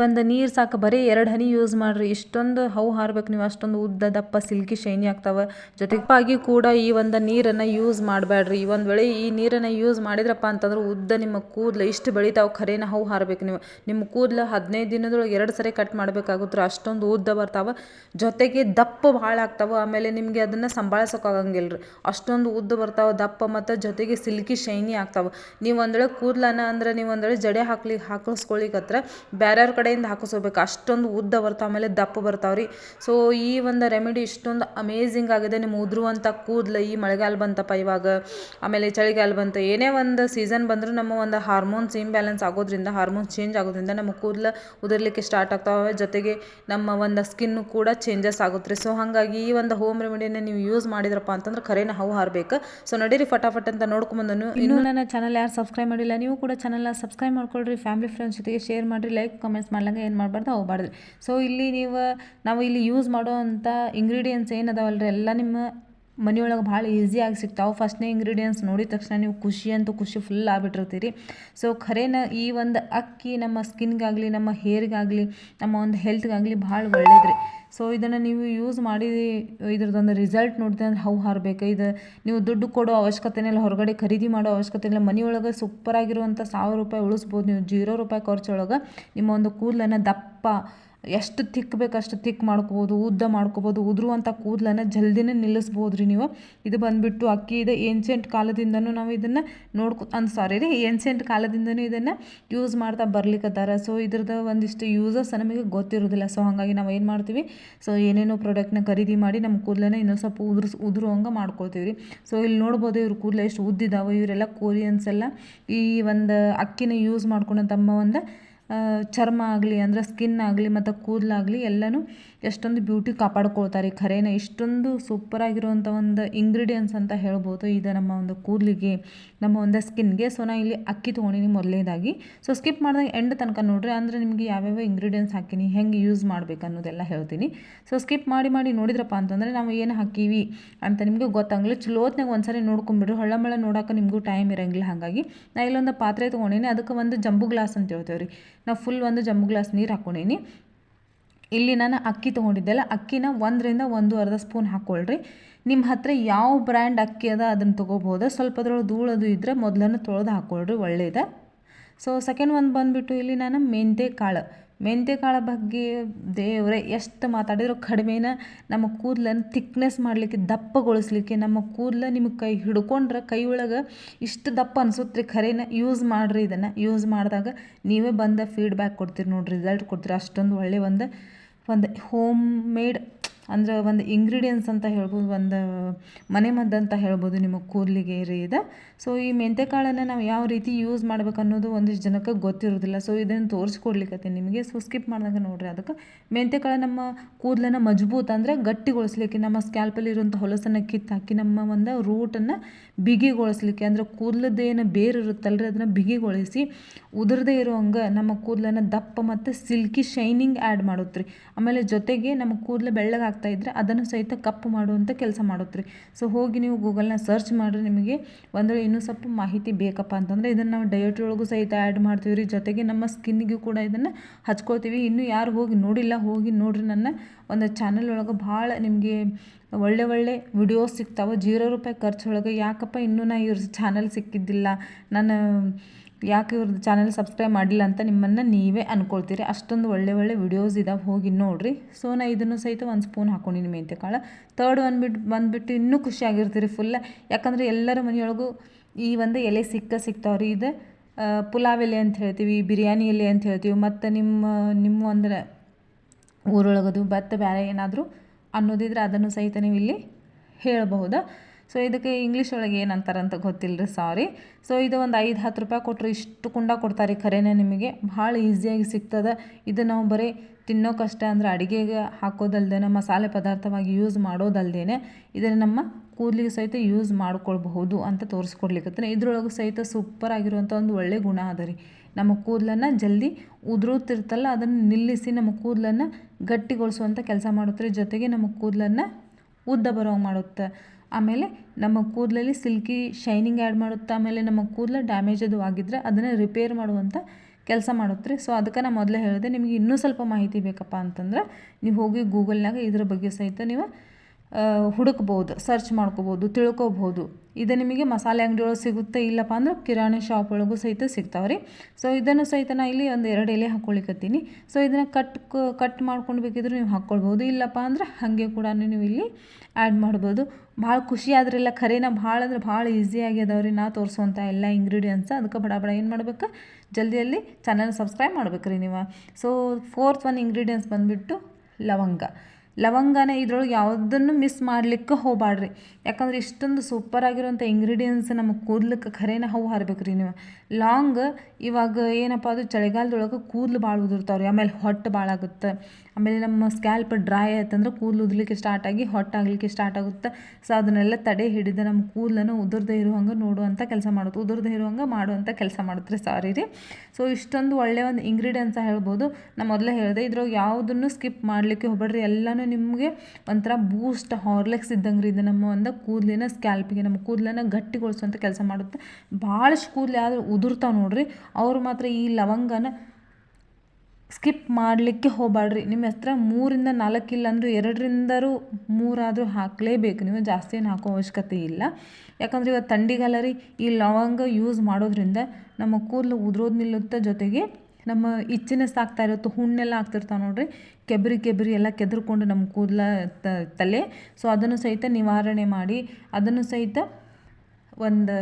ಒಂದು ನೀರು ಸಾಕು, ಬರೀ ಎರಡು ಹನಿ ಯೂಸ್ ಮಾಡಿರಿ. ಇಷ್ಟೊಂದು ಹೌ ಹಾರ್ಬೇಕು ನೀವು, ಅಷ್ಟೊಂದು ಉದ್ದ ದಪ್ಪ, ಸಿಲ್ಕಿ, ಶೈನಿ ಆಗ್ತಾವೆ. ಜೊತೆಗಾಗಿ ಕೂಡ ಈ ಒಂದು ನೀರನ್ನು ಯೂಸ್ ಮಾಡಬೇಡ್ರಿ ಒಂದು ವೇಳೆ ಈ ನೀರನ್ನು ಯೂಸ್ ಮಾಡಿದ್ರಪ್ಪ ಅಂತಂದ್ರೆ ಉದ್ದ ನಿಮ್ಮ ಕೂದಲು ಇಷ್ಟು ಬೆಳಿತಾವೆ, ಖರೇನ ಹೌ ಹಾರ್ಬೇಕು ನೀವು. ನಿಮ್ಮ ಕೂದಲು ಹದಿನೈದು ದಿನದೊಳಗೆ ಎರಡು ಸರಿ ಕಟ್ ಮಾಡಬೇಕಾಗುತ್ತೆ ಅಷ್ಟೊಂದು ಉದ್ದ ಬರ್ತಾವೆ. ಜೊತೆಗೆ ದಪ್ಪ ಭಾಳ ಆಗ್ತಾವೆ. ಆಮೇಲೆ ನಿಮಗೆ ಅದನ್ನು ಸಂಭಾಳಿಸೋಕ್ಕಾಗಂಗಿಲ್ಲ ರೀ ಅಷ್ಟೊಂದು ಉದ್ದ ಬರ್ತಾವೆ, ದಪ್ಪ ಮತ್ತು ಜೊತೆಗೆ ಸಿಲ್ಕಿ, ಶೈನಿ ಆಗ್ತಾವೆ. ನೀವು ಒಂದೊಳೆ ಕೂದಲನ್ನ ಅಂದ್ರೆ ನೀವು ಒಂದೊಳೆ ಜಡೆ ಹಾಕ್ಲಿ ಹತ್ರ ಬೇರೆಯವ್ರ ಕಡೆಯಿಂದ ಹಾಕಿಸ್ಕೋಬೇಕು. ಅಷ್ಟೊಂದು ಉದ್ದ ಬರ್ತಾವೆ ಆಮೇಲೆ ದಪ್ಪ ಬರ್ತಾವೆ ರೀ. ಸೊ ಈ ಒಂದು ರೆಮಿಡಿ ಇಷ್ಟೊಂದು ಅಮೇಝಿಂಗ್ ಆಗಿದೆ. ನಿಮ್ಮ ಉದುರುವಂಥ ಕೂದಲು ಈ ಮಳೆಗಾಲ ಬಂತಪ್ಪ ಇವಾಗ. ಆಮೇಲೆ ಚಳಿಗಾಲ ಬಂತು. ಏನೇ ಒಂದು ಸೀಸನ್ ಬಂದರೂ ನಮ್ಮ ಒಂದು ಹಾರ್ಮೋನ್ಸ್ ಇಂಬ್ಯಾಲೆನ್ಸ್ ಆಗೋದ್ರಿಂದ ಹಾರ್ಮೋನ್ಸ್ ಚೇಂಜ್ ಆಗೋದ್ರಿಂದ ನಮ್ಮ ಕೂದಲು ಉದುರ್ಲಿಕ್ಕೆ ಸ್ಟಾರ್ಟ್ ಆಗ್ತಾವೆ. ಜೊತೆಗೆ ನಮ್ಮ ಒಂದು ಸ್ಕಿನ್ನು ಕೂಡ ಚೇಂಜಸ್ ಆಗುತ್ತೆ ರೀ. ಸೊ ಹಾಗಾಗಿ ಈ ಒಂದು ಹೋಮ್ ರೆಮಿಡಿಯನ್ನು ನೀವು ಯೂಸ್ ಮಾಡಿದ್ರಪ್ಪ ಅಂತಂದ್ರೆ ಖರೇನ ಹೌ ಹಾರಬೇಕು. ಸೊ ನಡೀರಿ ಫಟಾಫಟ್ ಅಂತ ನೋಡ್ಕೊಂಬಂದನು ಇನ್ನೂ ನನ್ನ ಚಾನಲ್ ಯಾರು ಸಬ್ಸ್ಕ್ರೈಬ್ ಮಾಡಿಲ್ಲ ನೀವು ಕೂಡ ಚಾನಲ್ನ ಸಬ್ಸ್ಕ್ರೈಬ್ ಮಾಡ್ಕೊಳ್ರಿ. ಫ್ಯಾಮಿಲಿ ಫ್ರೆಂಡ್ಸ್ ಜೊತೆಗೆ ಶೇರ್ ಮಾಡಿರಿ ಲೈಕ್ ಕಮೆಂಟ್ಸ್ ಮಾಡ್ಲಂಗೆ ಏನು ಮಾಡಬಾರ್ದು ಹೋಗ್ಬಾರ್ದು ಸೊ ಇಲ್ಲಿ ನೀವು, ನಾವು ಇಲ್ಲಿ ಯೂಸ್ ಮಾಡೋ ಅಂಥ ಇಂಗ್ರೀಡಿಯೆಂಟ್ಸ್ ರೀ ಎಲ್ಲ ನಿಮ್ಮ ಮನೆಯೊಳಗೆ ಭಾಳ ಈಸಿಯಾಗಿ ಸಿಗ್ತಾವೆ. ಫಸ್ಟ್ನೇ ಇಂಗ್ರೀಡಿಯೆಂಟ್ಸ್ ನೋಡಿದ ತಕ್ಷಣ ನೀವು ಖುಷಿ ಅಂತೂ ಖುಷಿ ಫುಲ್ ಆಗಿಬಿಟ್ಟಿರ್ತೀರಿ. ಸೊ ಖರೇನ ಈ ಒಂದು ಅಕ್ಕಿ ನಮ್ಮ ಸ್ಕಿನ್ಗಾಗಲಿ ನಮ್ಮ ಹೇರ್ಗಾಗಲಿ ನಮ್ಮ ಒಂದು ಹೆಲ್ತ್ಗಾಗಲಿ ಭಾಳ ಒಳ್ಳೇದ್ರಿ. ಸೊ ಇದನ್ನು ನೀವು ಯೂಸ್ ಮಾಡಿ ಇದ್ರದ್ದೊಂದು ರಿಸಲ್ಟ್ ನೋಡಿದೆ ಅಂದ್ರೆ ಹೌ ಹಾರಬೇಕು. ಇದು ನೀವು ದುಡ್ಡು ಕೊಡೋ ಅವಶ್ಯಕತೆನೇ ಇಲ್ಲ, ಹೊರಗಡೆ ಖರೀದಿ ಮಾಡೋ ಅವಶ್ಯಕತೆ ಇಲ್ಲ. ಮನೆಯೊಳಗೆ ಸೂಪರಾಗಿರುವಂಥ ಸಾವಿರ ರೂಪಾಯಿ ಉಳಿಸ್ಬೋದು. ನೀವು ಜೀರೋ ರೂಪಾಯಿ ಖರ್ಚೊಳಗೆ ನಿಮ್ಮ ಒಂದು ಕೂದಲನ್ನು ದಪ್ಪ ಎಷ್ಟು ತಿಕ್ ಬೇಕು ಅಷ್ಟು ತಿಕ್ ಮಾಡ್ಕೋಬೋದು, ಉದ್ದ ಮಾಡ್ಕೋಬೋದು ಉದುರುವಂಥ ಕೂದಲನ್ನು ಜಲ್ದಿನೇ ನಿಲ್ಲಿಸ್ಬೋದು ರೀ ನೀವು. ಇದು ಬಂದುಬಿಟ್ಟು ಅಕ್ಕಿ ಇದೆ ಏನ್ಷೆಂಟ್ ಕಾಲದಿಂದನೂ ನಾವು ಇದನ್ನು ನೋಡ್ಕೊ ಅನ್ ಸಾರಿ ರೀ ಏನ್ಷೆಂಟ್ ಕಾಲದಿಂದನೂ ಇದನ್ನು ಯೂಸ್ ಮಾಡ್ತಾ ಬರ್ಲಿಕ್ಕತ್ತಾರ ಸೊ ಇದ್ರದ್ದು ಒಂದಿಷ್ಟು ಯೂಸಸ್ ನಮಗೆ ಗೊತ್ತಿರೋದಿಲ್ಲ. ಸೊ ಹಾಗಾಗಿ ನಾವು ಏನು ಮಾಡ್ತೀವಿ? ಸೊ ಏನೇನೋ ಪ್ರಾಡಕ್ಟ್ನ ಖರೀದಿ ಮಾಡಿ ನಮ್ಮ ಕೂದಲನ್ನ ಇನ್ನೊಂದು ಸ್ವಲ್ಪ ಉದುರ್ಸ್ ಉದುರುವಂಗೆ ಮಾಡ್ಕೊಳ್ತೀವಿ ರೀ. ಸೊ ಇಲ್ಲಿ ನೋಡ್ಬೋದು ಇವ್ರ ಕೂದಲು ಎಷ್ಟು ಉದ್ದಿದ್ದಾವೆ ಇವರೆಲ್ಲ ಕೋರಿಯನ್ಸ್ ಎಲ್ಲ ಈ ಒಂದು ಅಕ್ಕಿನ ಯೂಸ್ ಮಾಡ್ಕೊಂಡು ತಮ್ಮ ಒಂದು ಚರ್ಮ ಆಗಲಿ ಅಂದರೆ ಸ್ಕಿನ್ ಆಗಲಿ ಮತ್ತು ಕೂದಲಾಗ್ಲಿ ಎಲ್ಲನೂ ಎಷ್ಟೊಂದು ಬ್ಯೂಟಿ ಕಾಪಾಡ್ಕೊಳ್ತಾರೆ ಖರೇನ. ಇಷ್ಟೊಂದು ಸೂಪರಾಗಿರುವಂಥ ಒಂದು ಇಂಗ್ರೀಡಿಯೆಂಟ್ಸ್ ಅಂತ ಹೇಳ್ಬೋದು. ಇದು ನಮ್ಮ ಒಂದು ಕೂದಲಿಗೆ, ನಮ್ಮ ಒಂದು ಸ್ಕಿನ್ಗೆ ಸೊ ನಾ ಇಲ್ಲಿ ಅಕ್ಕಿ ತೊಗೊಂಡಿನಿ ಮೊದಲನೇದಾಗಿ ಸೊ ಸ್ಕಿಪ್ ಮಾಡಿದಾಗ ಎಂಡ್ ತನಕ ನೋಡ್ರಿ, ಅಂದರೆ ನಿಮಗೆ ಯಾವ್ಯಾವ ಇಂಗ್ರೀಡಿಯೆಂಟ್ಸ್ ಹಾಕಿನಿ, ಹೆಂಗೆ ಯೂಸ್ ಮಾಡ್ಬೇಕು ಅನ್ನೋದೆಲ್ಲ ಹೇಳ್ತೀನಿ. ಸೊ ಸ್ಕಿಪ್ ಮಾಡಿ ಮಾಡಿ ನೋಡಿದ್ರಪ್ಪ ಅಂತಂದರೆ, ನಾವು ಏನು ಹಾಕೀವಿ ಅಂತ ನಿಮಗೆ ಗೊತ್ತಾಗಲಿ. ಚಲೋತ್ನಾಗ ಒಂದ್ಸರಿ ನೋಡ್ಕೊಂಬಿಡ್ರಿ. ಹೊಳ್ಳಮಳ ನೋಡೋಕೆ ನಿಮಗೂ ಟೈಮ್ ಇರೋಂಗಿಲ್ಲ ಹಾಗಾಗಿ. ನಾ ಇಲ್ಲೊಂದು ಪಾತ್ರೆ ತೊಗೊಂಡೀನಿ, ಅದಕ್ಕೆ ಒಂದು ಜಂಬು ಗ್ಲಾಸ್ ಅಂತ ಹೇಳ್ತೇವೆ ರೀ ನಾವು ಫುಲ್ ಒಂದು ಜಂಬು ಗ್ಲಾಸ್ ನೀರು ಹಾಕ್ಕೊಂಡೀನಿ ಇಲ್ಲಿ ನಾನು ಅಕ್ಕಿ ತೊಗೊಂಡಿದ್ದೆಲ್ಲ ಅಕ್ಕಿನ ಒಂದರಿಂದ ಒಂದು ಅರ್ಧ ಸ್ಪೂನ್ ಹಾಕ್ಕೊಳ್ರಿ. ನಿಮ್ಮ ಹತ್ರ ಯಾವ ಬ್ರ್ಯಾಂಡ್ ಅಕ್ಕಿ ಅದ ಅದನ್ನು ತೊಗೋಬೋದು ಸ್ವಲ್ಪ ಅದ್ರೊಳಗೆ ಧೂಳದು ಇದ್ದರೆ ಮೊದಲನ್ನು ತೊಳೆದು ಹಾಕ್ಕೊಳ್ರಿ ಒಳ್ಳೆಯದ ಸೊ ಸೆಕೆಂಡ್ ಒಂದು ಬಂದುಬಿಟ್ಟು ಇಲ್ಲಿ ನಾನು ಮೆಂತೆ ಕಾಳು ಮೆಂತ್ಯ ಕಾಳು ಬಗ್ಗೆ ದೇವರೇ ಎಷ್ಟು ಮಾತಾಡಿದ್ರು ಕಡಿಮೆನ ನಮ್ಮ ಕೂದಲನ್ನು ಥಿಕ್ನೆಸ್ ಮಾಡಲಿಕ್ಕೆ, ದಪ್ಪಗೊಳಿಸ್ಲಿಕ್ಕೆ, ನಮ್ಮ ಕೂದಲ ನಿಮಗೆ ಕೈ ಹಿಡ್ಕೊಂಡ್ರೆ ಕೈ ಒಳಗೆ ಇಷ್ಟು ದಪ್ಪ ಅನಿಸುತ್ತೆ ರೀ ಖರೇನ ಯೂಸ್ ಮಾಡಿರಿ ಇದನ್ನು. ಯೂಸ್ ಮಾಡಿದಾಗ ನೀವೇ ಬಂದ ಫೀಡ್ಬ್ಯಾಕ್ ಕೊಡ್ತೀರಿ ನೋಡಿರಿ ರಿಸಲ್ಟ್ ಕೊಡ್ತೀರಿ. ಅಷ್ಟೊಂದು ಒಳ್ಳೆಯ ಒಂದು ಒಂದು ಹೋಮ್ ಮೇಡ್ ಅಂದ್ರೆ ಒಂದು ಇಂಗ್ರೀಡಿಯೆಂಟ್ಸ್ ಅಂತ ಹೇಳ್ಬೋದು, ಒಂದು ಮನೆ ಮದ್ದು ಅಂತ ಹೇಳ್ಬೋದು ನಿಮ್ಮ ಕೂದಲಿಗೆ ರೀ ಇದು ಸೊ ಈ ಮೆಂತೆಕಾಳನ್ನು ನಾವು ಯಾವ ರೀತಿ ಯೂಸ್ ಮಾಡ್ಬೇಕು ಅನ್ನೋದು ಒಂದಿಷ್ಟು ಜನಕ್ಕೆ ಗೊತ್ತಿರೋದಿಲ್ಲ. ಸೊ ಇದನ್ನು ತೋರಿಸ್ಕೊಡ್ಲಿಕ್ಕೆ ನಿಮಗೆ. ಸೊ ಸ್ಕಿಪ್ ಮಾಡಿದಾಗ ನೋಡಿರಿ ಅದಕ್ಕೆ. ಮೆಂತೆಕಾಳು ನಮ್ಮ ಕೂದಲನ್ನು ಮಜಬೂತ ಅಂದರೆ ಗಟ್ಟಿಗೊಳಿಸ್ಲಿಕ್ಕೆ, ನಮ್ಮ ಸ್ಕ್ಯಾಲ್ಪಲ್ಲಿ ಇರುವಂಥ ಹೊಲಸನ್ನು ಕಿತ್ತಾಕಿ, ನಮ್ಮ ಒಂದು ರೂಟನ್ನು ಬಿಗಿಗೊಳಿಸ್ಲಿಕ್ಕೆ, ಅಂದರೆ ಕೂದಲದ್ದೇನು ಬೇರು ಇರುತ್ತಲ್ರಿ ಅದನ್ನು ಬಿಗಿಗೊಳಿಸಿ, ಉದುರದೇ ಇರೋ ಹಂಗೆ ನಮ್ಮ ಕೂದಲನ್ನು ದಪ್ಪ ಮತ್ತು ಸಿಲ್ಕಿ ಶೈನಿಂಗ್ ಆ್ಯಡ್ ಮಾಡುತ್ತೆ ರೀ ಆಮೇಲೆ ಜೊತೆಗೆ ನಮ್ಮ ಕೂದಲು ಬೆಳ್ಳಗೆ ಆಗ್ತಾ ಇದ್ದರೆ ಅದನ್ನು ಸಹಿತ ಕಪ್ಪು ಮಾಡುವಂಥ ಕೆಲಸ ಮಾಡುತ್ತೆ ಸೊ ಹೋಗಿ ನೀವು ಗೂಗಲ್ನ ಸರ್ಚ್ ಮಾಡಿರಿ ನಿಮಗೆ ಒಂದು ಇನ್ನೂ ಸ್ವಲ್ಪ ಮಾಹಿತಿ ಬೇಕಪ್ಪ ಅಂತಂದರೆ ಇದನ್ನು ನಾವು ಡಯಟ್ ಒಳಗೂ ಸಹಿತ ಆ್ಯಡ್ ಮಾಡ್ತೀವಿ ರೀ ಜೊತೆಗೆ ನಮ್ಮ ಸ್ಕಿನ್ನಿಗೂ ಕೂಡ ಇದನ್ನು ಹಚ್ಕೊಳ್ತೀವಿ. ಇನ್ನೂ ಯಾರು ಹೋಗಿ ನೋಡಿಲ್ಲ, ಹೋಗಿ ನೋಡಿರಿ ನನ್ನ ಒಂದು ಚಾನಲ್ ಒಳಗೆ ಭಾಳ ನಿಮಗೆ ಒಳ್ಳೆ ಒಳ್ಳೆ ವಿಡಿಯೋಸ್ ಸಿಗ್ತಾವೆ. ಜೀರೋ ರೂಪಾಯಿ ಖರ್ಚೊಳಗೆ ಯಾಕಪ್ಪ ಇನ್ನೂ ನಾ ಇವ್ರ ಚಾನಲ್ ಸಿಕ್ಕಿದ್ದಿಲ್ಲ? ನಾನು ಯಾಕೆ ಇವ್ರದ್ದು ಚಾನಲ್ ಸಬ್ಸ್ಕ್ರೈಬ್ ಮಾಡಿಲ್ಲ ಅಂತ ನಿಮ್ಮನ್ನು ನೀವೇ ಅಂದ್ಕೊಳ್ತೀರಿ ಅಷ್ಟೊಂದು ಒಳ್ಳೆ ಒಳ್ಳೆ ವಿಡಿಯೋಸ್ ಇದಾವೆ, ಹೋಗಿ ನೋಡಿರಿ. ಸೊ ನಾ ಇದನ್ನು ಸಹಿತ ಒಂದು ಸ್ಪೂನ್ ಹಾಕ್ಕೊಂಡಿನಿ ಮೆಂತ್ಯ ಕಾಳು. ತರ್ಡ್ ಬಂದ್ಬಿಟ್ಟು ಬಂದುಬಿಟ್ಟು ಇನ್ನೂ ಖುಷಿಯಾಗಿರ್ತೀರಿ ಫುಲ್ಲ ಯಾಕಂದರೆ ಎಲ್ಲರ ಮನೆಯೊಳಗೂ ಈ ಒಂದು ಎಲೆ ಸಿಕ್ಕ ಸಿಗ್ತಾವ್ರಿ ಇದು. ಪುಲಾವ್ ಎಲೆ ಅಂತ ಹೇಳ್ತೀವಿ, ಬಿರಿಯಾನಿ ಎಲೆ ಅಂತ ಹೇಳ್ತೀವಿ. ಮತ್ತು ನಿಮ್ಮ ನಿಮ್ಮ ಅಂದ್ರೆ ಊರೊಳಗದು ಭತ್ತ ಬೇರೆ ಏನಾದರೂ ಅನ್ನೋದಿದ್ರೆ ಅದನ್ನು ಸಹಿತ ನೀವು ಇಲ್ಲಿ ಹೇಳಬಹುದಾ? ಸೊ ಇದಕ್ಕೆ ಇಂಗ್ಲೀಷ್ ಒಳಗೆ ಏನು ಅಂತಾರಂತ ಗೊತ್ತಿಲ್ಲ ರೀ ಸಾರಿ ಸೊ ಇದು ಒಂದು ಐದು, ಹತ್ತು ರೂಪಾಯಿ ಕೊಟ್ಟರೆ ಇಷ್ಟು ಕುಂಡ ಕೊಡ್ತಾರೆ ಖರೇನೆ ನಿಮಗೆ. ಭಾಳ ಈಸಿಯಾಗಿ ಸಿಗ್ತದೆ. ಇದು ನಾವು ಬರೀ ತಿನ್ನೋಕಷ್ಟೇ ಅಂದರೆ ಅಡುಗೆಗೆ ಹಾಕೋದಲ್ದೇ ಮಸಾಲೆ ಪದಾರ್ಥವಾಗಿ ಯೂಸ್ ಮಾಡೋದಲ್ದೇ ಇದನ್ನು ನಮ್ಮ ಕೂದಲಿಗೆ ಸಹಿತ ಯೂಸ್ ಮಾಡ್ಕೊಳ್ಬಹುದು ಅಂತ ತೋರಿಸ್ಕೊಡ್ಲಿಕ್ಕೆ ಇದ್ರೊಳಗೆ ಸಹಿತ ಸೂಪರ್ ಆಗಿರುವಂಥ ಒಂದು ಒಳ್ಳೆ ಗುಣ ಅದ ರೀ. ನಮ್ಮ ಕೂದಲನ್ನು ಜಲ್ದಿ ಉದುರುತ್ತಿರ್ತಲ್ಲ, ಅದನ್ನು ನಿಲ್ಲಿಸಿ ನಮ್ಮ ಕೂದಲನ್ನು ಗಟ್ಟಿಗೊಳಿಸುವಂಥ ಕೆಲಸ ಮಾಡುತ್ತೆ ಜೊತೆಗೆ ನಮ್ಮ ಕೂದಲನ್ನು ಉದ್ದ ಬರೋಂಗೆ ಮಾಡುತ್ತೆ. ಆಮೇಲೆ ನಮ್ಮ ಕೂದಲಲ್ಲಿ ಸಿಲ್ಕಿ ಶೈನಿಂಗ್ ಆ್ಯಡ್ ಮಾಡುತ್ತೆ, ಆಮೇಲೆ ನಮ್ಮ ಕೂದಲ ಡ್ಯಾಮೇಜ್ ಅದು ಆಗಿದ್ದರೆ ಅದನ್ನು ರಿಪೇರ್ ಮಾಡುವಂಥ ಕೆಲಸ ಮಾಡುತ್ತೆ ಸೊ, ಅದಕ್ಕೆ ನಾನು ಮೊದಲೇ ಹೇಳಿದೆ, ನಿಮಗೆ ಇನ್ನೂ ಸ್ವಲ್ಪ ಮಾಹಿತಿ ಬೇಕಪ್ಪ ಅಂತಂದ್ರೆ, ನೀವು ಹೋಗಿ ಗೂಗಲ್ನಾಗ ಇದ್ರ ಬಗ್ಗೆ ಸಹಿತ ನೀವು ಹುಡುಕ್ಬೋದು ಸರ್ಚ್ ಮಾಡ್ಕೋಬೋದು, ತಿಳ್ಕೊಬೋದು. ಇದು ನಿಮಗೆ ಮಸಾಲೆ ಅಂಗಡಿ ಒಳಗೆ ಸಿಗುತ್ತೆ ಇಲ್ಲಪ್ಪ ಅಂದ್ರೆ ಕಿರಾಣಿ ಶಾಪ್ ಒಳಗೂ ಸಹಿತ ಸಿಗ್ತಾವೆ ರೀ ಸೊ ಇದನ್ನು ಸಹಿತ ನಾ ಇಲ್ಲಿ ಒಂದು ಎರಡು ಎಲೆ ಹಾಕ್ಕೊಳಿಕತ್ತೀನಿ ಸೊ ಇದನ್ನು ಕಟ್ ಕಟ್ ಮಾಡ್ಕೊಂಡು ಬೇಕಿದ್ರೆ ನೀವು ಹಾಕ್ಕೊಳ್ಬೋದು ಇಲ್ಲಪ್ಪ ಅಂದ್ರೆ ಹಾಗೆ ಕೂಡ ನೀವು ಇಲ್ಲಿ ಆ್ಯಡ್ ಮಾಡ್ಬೋದು. ಭಾಳ ಖುಷಿ ಆದ್ರೆಲ್ಲ, ಖರೇನ ಭಾಳ ಅಂದ್ರೆ ಭಾಳ ಈಸಿ ಆಗ್ಯದವ್ರಿ ನಾ ತೋರಿಸುವಂಥ ಎಲ್ಲ ಇಂಗ್ರೀಡಿಯೆಂಟ್ಸ್ ಅದಕ್ಕೆ ಬಡ ಬಡ ಏನು ಮಾಡ್ಬೇಕು? ಜಲ್ದಿಯಲ್ಲಿ ಚಾನಲ್ ಸಬ್ಸ್ಕ್ರೈಬ್ ಮಾಡ್ಬೇಕು ರೀ ನೀವು. ಸೊ ಫೋರ್ತ್ ಒನ್ ಇಂಗ್ರೀಡಿಯೆಂಟ್ಸ್ ಬಂದುಬಿಟ್ಟು ಲವಂಗ. ಲವಂಗನ ಇದ್ರೊಳಗೆ ಯಾವುದನ್ನು ಮಿಸ್ ಮಾಡ್ಲಿಕ್ಕೆ ಹೋಗಬಾಡ್ರಿ ಯಾಕಂದ್ರೆ ಇಷ್ಟೊಂದು ಸೂಪರ್ ಆಗಿರೋಂಥ ಇಂಗ್ರೀಡಿಯೆಂಟ್ಸ್ ನಮ್ಮ ಕೂದ್ಲಕ್ಕೆ ಖರೇನ ಹೂವು ಹಾರ್ಬೇಕು ರೀ ನೀವು. ಲಾಂಗ್ ಇವಾಗ ಏನಪ್ಪ ಅದು ಚಳಿಗಾಲದೊಳಗೆ ಕೂದಲು ಭಾಳ ಉದುರ್ತಾವ್ರಿ, ಆಮೇಲೆ ಹೊಟ್ಟೆ ಭಾಳ ಆಗುತ್ತೆ. ಆಮೇಲೆ ನಮ್ಮ ಸ್ಕ್ಯಾಲ್ಪ್ ಡ್ರೈ ಆಯ್ತಂದ್ರೆ ಕೂದಲು ಉದಲಿಕ್ಕೆ ಸ್ಟಾರ್ಟ್ ಆಗಿ ಹೊಟ್ಟೆ ಆಗಲಿಕ್ಕೆ ಸ್ಟಾರ್ಟ್ ಆಗುತ್ತೆ. ಸೊ ಅದನ್ನೆಲ್ಲ ತಡೆ ಹಿಡಿದು ನಮ್ಮ ಕೂದಲನ್ನು ಉದುರದೇ ಇರುವಂಗೆ ನೋಡುವಂಥ ಕೆಲಸ ಮಾಡುತ್ತೆ. ಉದುರದೇ ಇರುವಂಗೆ ಮಾಡುವಂಥ ಕೆಲಸ ಮಾಡುತ್ತೆ ಸಾರಿ ರೀ. ಸೊ ಇಷ್ಟೊಂದು ಒಳ್ಳೆಯ ಒಂದು ಇಂಗ್ರೀಡಿಯೆಂಟ್ಸ್ ಹೇಳ್ಬೋದು. ನಾನು ಮೊದಲೇ ಹೇಳಿದೆ, ಇದ್ರೊಳಗೆ ಯಾವುದನ್ನು ಸ್ಕಿಪ್ ಮಾಡಲಿಕ್ಕೆ ಹೋಗ್ಬೇಡ್ರಿ ಎಲ್ಲನೂ ನಿಮಗೆ ಒಂಥರ ಬೂಸ್ಟ್ ಹಾರ್ಲೆಕ್ಸ್ ಇದ್ದಂಗೆ ಇದು ನಮ್ಮ ಒಂದು ಕೂದಲಿನ ಸ್ಕ್ಯಾಲ್ಪಿಗೆ ನಮ್ಮ ಕೂದಲನ್ನ ಗಟ್ಟಿಗೊಳಿಸುವಂಥ ಕೆಲಸ ಮಾಡುತ್ತೆ. ಭಾಳಷ್ಟು ಕೂದಲು ಯಾವ್ದು ಉದುರ್ತಾವೆ ನೋಡ್ರಿ. ಅವ್ರು ಮಾತ್ರ ಈ ಲವಂಗನ ಸ್ಕಿಪ್ ಮಾಡಲಿಕ್ಕೆ ಹೋಗಬೇಡ್ರಿ ನಿಮ್ಮ ಹತ್ರ ಮೂರಿಂದ ನಾಲ್ಕು ಇಲ್ಲ ಅಂದರೂ ಎರಡರಿಂದರೂ ಮೂರಾದರೂ ಹಾಕಲೇಬೇಕು. ನೀವು ಜಾಸ್ತಿ ಏನು ಹಾಕೋ ಅವಶ್ಯಕತೆ ಇಲ್ಲ. ಯಾಕಂದರೆ ಇವತ್ತು ಥಂಡಿಗಾಲ ರೀ, ಈ ಲವಂಗ ಯೂಸ್ ಮಾಡೋದ್ರಿಂದ ನಮ್ಮ ಕೂದಲು ಉದುರೋದು ನಿಲ್ಲುತ್ತೆ ಜೊತೆಗೆ ನಮ್ಮ ಇಚ್ಚಿನ ಆಗ್ತಾ ಇರುತ್ತೆ ಹುಣ್ಣೆಲ್ಲ ಆಗ್ತಿರ್ತಾವೆ ನೋಡ್ರಿ. ಕೆಬ್ರಿ ಕೆಬ್ರಿ ಎಲ್ಲ ಕೆದರ್ಕೊಂಡು ನಮ್ಮ ಕೂದಲ ತಲೆ. ಸೊ ಅದನ್ನು ಸಹಿತ ನಿವಾರಣೆ ಮಾಡಿ, ಅದನ್ನು ಸಹಿತ ಒಂದು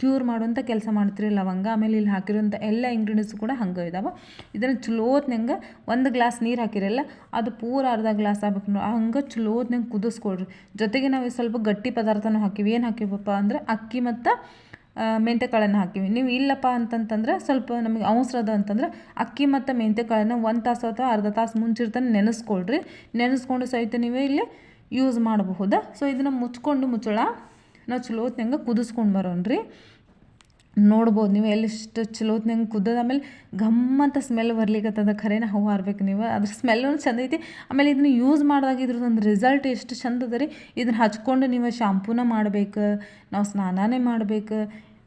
ಕ್ಯೂರ್ ಮಾಡುವಂಥ ಕೆಲಸ ಮಾಡ್ತೀರಿ ಲವಂಗ. ಆಮೇಲೆ ಇಲ್ಲಿ ಹಾಕಿರೋಂಥ ಎಲ್ಲ ಇಂಗ್ರೀಡಿಯೆಂಟ್ಸ್ ಕೂಡ ಹಂಗೆ ಇದಾವೆ. ಇದನ್ನು ಚಲೋತ್ನಂಗೆ ಒಂದು ಗ್ಲಾಸ್ ನೀರು ಹಾಕಿರಲ್ಲ ಅದು ಪೂರ ಅರ್ಧ ಗ್ಲಾಸ್ ಆಗ್ಬೇಕು ಹಂಗೆ ಚಲೋತ್ನಂಗೆ ಕುದಿಸ್ಕೊಳ್ರಿ. ಜೊತೆಗೆ ನಾವು ಸ್ವಲ್ಪ ಗಟ್ಟಿ ಪದಾರ್ಥನೂ ಹಾಕಿವಿ. ಏನು ಹಾಕಿವಪ್ಪ ಅಂದ್ರೆ ಅಕ್ಕಿ ಮತ್ತು ಮೆಂತ್ಯಕಾಳನ್ನು ಹಾಕಿವಿ ನೀವು ಇಲ್ಲಪ್ಪ ಅಂತಂತಂದ್ರೆ ಸ್ವಲ್ಪ ನಮಗೆ ಅವಸರದ ಅಂತಂದ್ರೆ ಅಕ್ಕಿ ಮತ್ತು ಮೆಂತ್ಯಕಾಳನ್ನು ಒಂದು ತಾಸು ಅಥವಾ ಅರ್ಧ ತಾಸು ಮುಂಚಿರ್ತಾನೆ ನೆನೆಸ್ಕೊಳ್ರಿ. ನೆನೆಸ್ಕೊಂಡು ಸಹಿತ ನೀವೇ ಇಲ್ಲಿ ಯೂಸ್ ಮಾಡಬಹುದು. ಸೊ ಇದನ್ನು ಮುಚ್ಕೊಂಡು ಮುಚ್ಚಳ. ನಾವು ಚಲೋತ್ನಂಗೆ ಕುದಿಸ್ಕೊಂಡು ಬರೋಣ ರೀ ನೋಡ್ಬೋದು ನೀವು ಎಲ್ಲಿಷ್ಟು ಚಲೋತ್ನಂಗೆ ಕುದ್ದದ ಆಮೇಲೆ ಗಮ್ಮಂತ ಸ್ಮೆಲ್ ಬರ್ಲಿಕ್ಕತ್ತದ ಖರೇನ ಹೂ ಹಾರ್ಬೇಕು ನೀವು. ಅದ್ರ ಒಂದು ಚಂದ ಐತಿ. ಆಮೇಲೆ ಇದನ್ನ ಯೂಸ್ ಮಾಡಿದಾಗ ಇದ್ರದ್ದೊಂದು ರಿಸಲ್ಟ್ ಎಷ್ಟು ಚಂದ ರೀ. ಇದನ್ನ ಹಚ್ಕೊಂಡು ನೀವು ಶಾಂಪೂನ ಮಾಡ್ಬೇಕು, ನಾವು ಸ್ನಾನನೇ ಮಾಡ್ಬೇಕು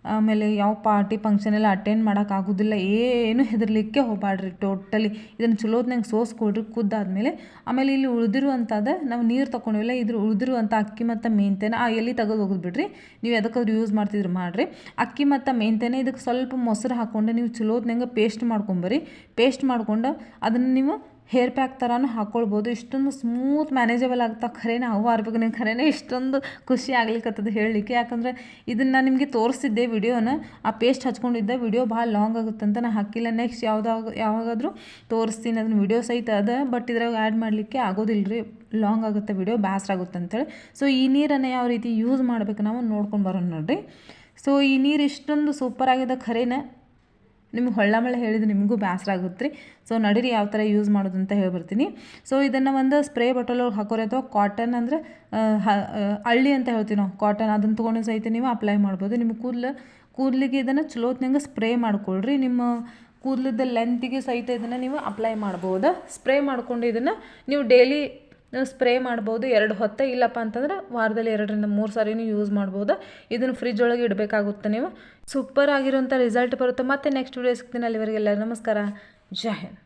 ಆಮೇಲೆ ಯಾವ ಪಾರ್ಟಿ ಫಂಕ್ಷನ್ ಎಲ್ಲ ಅಟೆಂಡ್ ಮಾಡೋಕ್ಕಾಗೋದಿಲ್ಲ ಏನು ಹೆದರ್ಲಿಕ್ಕೆ ಹೋಗಬ್ಯಾಡ್ರಿ ಟೋಟಲಿ ಇದನ್ನು ಚಲೋತ್ನಂಗೆ ಸೋಸ್ಕೊಳ್ರಿ ಕುದ್ದಾದ್ಮೇಲೆ ಆಮೇಲೆ ಇಲ್ಲಿ ಉಳಿದಿರುವಂಥದ್ದು ನಾವು ನೀರು ತೊಗೊಂಡಿಲ್ಲ ಇದ್ರ ಉಳಿದಿರುವಂಥ ಅಕ್ಕಿ ಮತ್ತು ಮೆಂತ್ಯನ ಆ ಎಲ್ಲಿ ತೆಗೆದು ಹೋಗೋದು ಬಿಡ್ರಿ. ನೀವು ಎದಕ್ಕಾದ್ರೂ ಯೂಸ್ ಮಾಡ್ತಿದ್ರು ಮಾಡಿರಿ. ಅಕ್ಕಿ ಮತ್ತು ಮೆಂತ್ಯನ ಇದಕ್ಕೆ ಸ್ವಲ್ಪ ಮೊಸರು ಹಾಕ್ಕೊಂಡು ನೀವು ಚಲೋತ್ನಂಗೆ ಪೇಸ್ಟ್ ಮಾಡ್ಕೊಂಬರಿ ಪೇಸ್ಟ್ ಮಾಡ್ಕೊಂಡು ಅದನ್ನು ನೀವು ಹೇರ್ ಪ್ಯಾಕ್ ಥರನೂ ಹಾಕ್ಕೊಳ್ಬೋದು ಇಷ್ಟೊಂದು ಸ್ಮೂತ್ ಮ್ಯಾನೇಜಬಲ್ ಆಗ್ತಾ ಖರೇನ ನಾವು ಆರ್ಬೇಕು ನೀವು ಖರೇನೆ ಇಷ್ಟೊಂದು ಖುಷಿ ಆಗ್ಲಿಕ್ಕತ್ತದ ಹೇಳಲಿಕ್ಕೆ. ಯಾಕಂದರೆ ಇದನ್ನು ನಾನು ನಿಮಗೆ ತೋರಿಸಿದ್ದೆ ವಿಡಿಯೋನ. ಆ ಪೇಸ್ಟ್ ಹಚ್ಕೊಂಡಿದ್ದೆ ವಿಡಿಯೋ ಭಾಳ ಲಾಂಗ್ ಆಗುತ್ತೆ ಅಂತ ನಾನು ಹಾಕಿಲ್ಲ. ನೆಕ್ಸ್ಟ್ ಯಾವ್ದಾಗ, ಯಾವಾಗಾದರೂ ತೋರಿಸ್ತೀನಿ. ಅದನ್ನ ವಿಡಿಯೋ ಸಹಿತ ಅದ. ಬಟ್ ಇದ್ರಾಗ ಆ್ಯಡ್ ಮಾಡಲಿಕ್ಕೆ ಆಗೋದಿಲ್ಲ ರೀ ಲಾಂಗ್ ಆಗುತ್ತೆ ವಿಡಿಯೋ, ಬ್ಯಾಸ್ರ ಆಗುತ್ತೆ ಅಂತೇಳಿ. ಸೊ ಈ ನೀರನ್ನು ಯಾವ ರೀತಿ ಯೂಸ್ ಮಾಡಬೇಕು ನಾವು ನೋಡ್ಕೊಂಡು ಬರೋಣ ನೋಡಿರಿ. ಸೊ ಈ ನೀರು ಇಷ್ಟೊಂದು ಸೂಪರ್ ಆಗಿದೆ ಖರೇನೆ ನಿಮ್ಗೆ ಹೊಳ್ಳಮಳೆ ಹೇಳಿದ್ರೆ ನಿಮಗೂ ಬೇಸರ ಆಗುತ್ತೆ ರೀ. ಸೊ ನಡೀರಿ ಯಾವ ಥರ ಯೂಸ್ ಮಾಡೋದು ಅಂತ ಹೇಳ್ಬರ್ತೀನಿ. ಸೊ ಇದನ್ನು ಒಂದು ಸ್ಪ್ರೇ ಬಾಟಲೊಳಗೆ ಹಾಕೋರಿ ಅಥವಾ ಕಾಟನ್ ಅಂದರೆ ಹಳ್ಳಿ ಅಂತ ಹೇಳ್ತೀವಿ ನಾವು. ಕಾಟನ್ ಅದನ್ನು ತೊಗೊಂಡು ಸಹಿತ ನೀವು ಅಪ್ಲೈ ಮಾಡ್ಬೋದು. ನಿಮ್ಮ ಕೂದಲು, ಕೂದಲಿಗೆ ಇದನ್ನು ಚಲೋತ್ನಂಗೆ ಸ್ಪ್ರೇ ಮಾಡ್ಕೊಳ್ರಿ. ನಿಮ್ಮ ಕೂದಲದ ಲೆಂತಿಗೆ ಸಹಿತ ಇದನ್ನು ನೀವು ಅಪ್ಲೈ ಮಾಡ್ಬೋದು. ಸ್ಪ್ರೇ ಮಾಡ್ಕೊಂಡು ಇದನ್ನು ನೀವು ಡೈಲಿ ಸ್ಪ್ರೇ ಮಾಡ್ಬೋದು ಎರಡು ಹೊತ್ತ ಇಲ್ಲಪ್ಪ ಅಂತಂದ್ರೆ ವಾರದಲ್ಲಿ ಎರಡರಿಂದ ಮೂರು ಸಾರಿನೂ ಯೂಸ್ ಮಾಡ್ಬೋದು. ಇದನ್ನು ಫ್ರಿಜ್ ಒಳಗೆ ಇಡಬೇಕಾಗುತ್ತೆ ನೀವು. ಸೂಪರ್ ಆಗಿರುವಂಥ ರಿಸಲ್ಟ್ ಬರುತ್ತೆ. ಮತ್ತೆ ನೆಕ್ಸ್ಟ್ ವೀಡಿಯೋ ಸಿಗ್ತೀನಿ. ಅಲ್ಲಿವರೆಗೆಲ್ಲ ನಮಸ್ಕಾರ. ಜೈ ಹಿಂದ್.